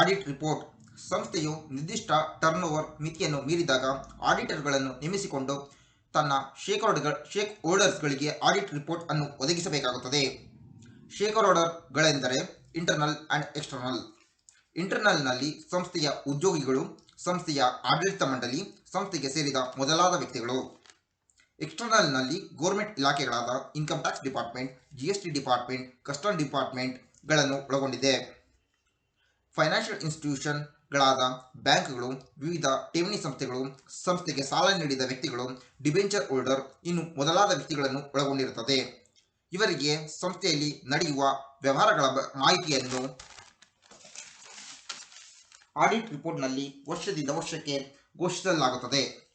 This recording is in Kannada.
Audit report. ಸಂಸ್ಥೆಯು ನಿರ್ದಿಷ್ಟ ಟರ್ನ್ ಓವರ್ ಮಿತಿಯನ್ನು ಮೀರಿದಾಗ ಆಡಿಟರ್ಗಳನ್ನು ನೇಮಿಸಿಕೊಂಡು ತನ್ನ ಶೇಕ್ ಹೋಲ್ಡರ್ಗಳ ಶೇಕ್ ಹೋಲ್ಡರ್ಸ್ಗಳಿಗೆ ಆಡಿಟ್ ರಿಪೋರ್ಟ್ ಅನ್ನು ಒದಗಿಸಬೇಕಾಗುತ್ತದೆ. ಶೇಕ್ ಹೋಲ್ಡರ್ಗಳೆಂದರೆ ಇಂಟರ್ನಲ್ ಆ್ಯಂಡ್ ಎಕ್ಸ್ಟರ್ನಲ್ ಇಂಟರ್ನಲ್ನಲ್ಲಿ ಸಂಸ್ಥೆಯ ಉದ್ಯೋಗಿಗಳು, ಸಂಸ್ಥೆಯ ಆಡಳಿತ ಮಂಡಳಿ, ಸಂಸ್ಥೆಗೆ ಸೇರಿದ ಮೊದಲಾದ ವ್ಯಕ್ತಿಗಳು. ಎಕ್ಸ್ಟರ್ನಲ್ನಲ್ಲಿ government ಇಲಾಖೆಗಳಾದ income tax department G S T department custom ಡಿಪಾರ್ಟ್ಮೆಂಟ್ಗಳನ್ನು ಒಳಗೊಂಡಿದೆ. ಫೈನಾನ್ಷಿಯಲ್ ಇನ್ಸ್ಟಿಟ್ಯೂಷನ್ಗಳಾದ ಬ್ಯಾಂಕ್ಗಳು, ವಿವಿಧ ಠೇವಣಿ ಸಂಸ್ಥೆಗಳು, ಸಂಸ್ಥೆಗೆ ಸಾಲ ನೀಡಿದ ವ್ಯಕ್ತಿಗಳು, ಡಿಬೆಂಚರ್ ಹೋಲ್ಡರ್, ಇನ್ನು ಮೊದಲಾದ ವ್ಯಕ್ತಿಗಳನ್ನು ಒಳಗೊಂಡಿರುತ್ತದೆ. ಇವರಿಗೆ ಸಂಸ್ಥೆಯಲ್ಲಿ ನಡೆಯುವ ವ್ಯವಹಾರಗಳ ಮಾಹಿತಿಯನ್ನು ಆಡಿಟ್ ರಿಪೋರ್ಟ್ನಲ್ಲಿ ವರ್ಷದಿಂದ ವರ್ಷಕ್ಕೆ ಘೋಷಿಸಲಾಗುತ್ತದೆ.